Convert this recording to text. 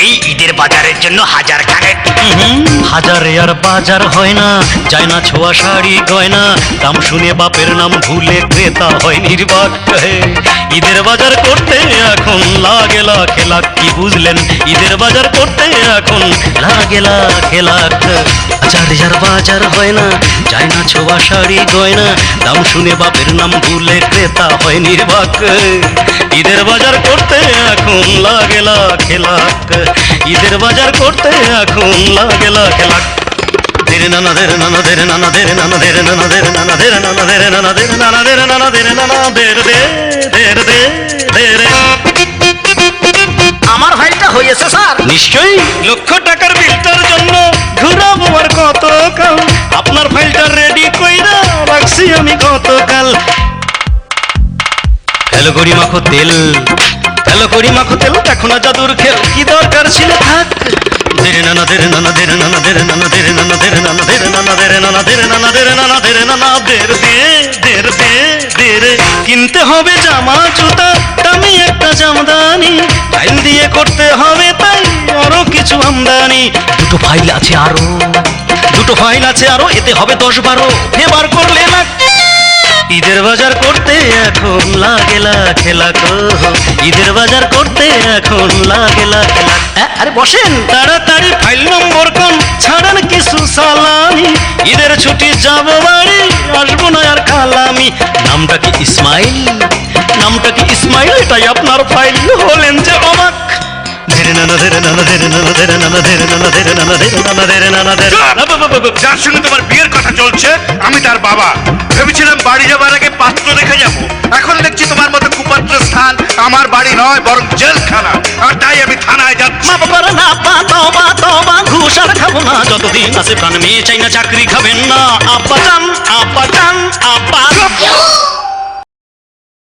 এই ঈদের বাজারের জন্য হাজার খানেক। হাজারে আর বাজার হয় না, যায় না ছোঁয়া শাড়ি গয়না। দাম শুনে বাপের নাম ভুলে ক্রেতা হয় নির্বাক। ঈদের বাজার করতে লাখে লাখ কি বুঝলেন ঈদের বাজার করতে এখন লাগে লাখে লাখ আর বাজার হয় না যায় না ছোঁয়া শাড়ি গয়না দাম শুনে বাপের নাম ভুলে ক্রেতা হয় নির্বাক ঈদের বাজার করতে এখন লাগে লাখে লাখ ঈদের বাজার করতে এখন লাগে লাখে লাখ নানা ধীরে নানা ধীরে নানা ধীরে নানা ধীরে নানা ধীরে নানা ধীরে নানা ধীরে নানা ধীরে নানা ধীরে নানা ধীরে নানা ধীরে দে ধীরে দে নিশ্চয়ই লক্ষ টাকার বিলটার জন্য ঘুরাবো আর কত কাল আপনার ফাইলটা রেডি কইরা রাখছি আমি গতকাল ফেলো করি মাখো তেল ফেলো করি মাখো তেল দেখো না জাদুর খেল কি দরকার ছিল থাক ধীরে নানা ধীরে নানা ধীরে নানা ধীরে নানা ধীরে নানা ধীরে নানা ধীরে নানা ধীরে নানা ধীরে নানা ধীরে নানা ধীরে নানা দের দে দের দে দের কিনতে হবে জামা জুতা আমদানি দুটো ফাইল আছে আরও। দুটো ফাইল আছে আরও এতে হবে দশ বারো। এবার করলে না। ঈদের বাজার করতে এখন লাগে লাখে লাখ। ঈদের বাজার করতে এখন লাগে হ্যাঁ, আরে বসেন। তাড়াতাড়ি ফাইল নম্বর কোন ছাড়ান কিছু সালামি। ঈদের ছুটি যাব বাড়ি আসব না আর কালামি নামটা কি ইসমাইল? নামটা কি ইসমাইল? এটাই আপনার ফাইল হলেন যে অবাক। যার সঙ্গে তোমার বিয়ের কথা চলছে, আমি তার বাবা। ভেবেছিলাম বাড়ি যাবার আগে পাত্র দেখে যাব। এখন দেখছি তোমার মতো কুপাত্র স্থান আমার বাড়ি নয়, বরং জেলখানা। আর তাই আমি থানায় যাচ্ছি। মা বাবার না, পা তবা তবা ঘুষ আর খাব না, যতদিন আছে প্রাণ, মেয়ে চাই না, চাকরি খাবেন না। আব্বা চান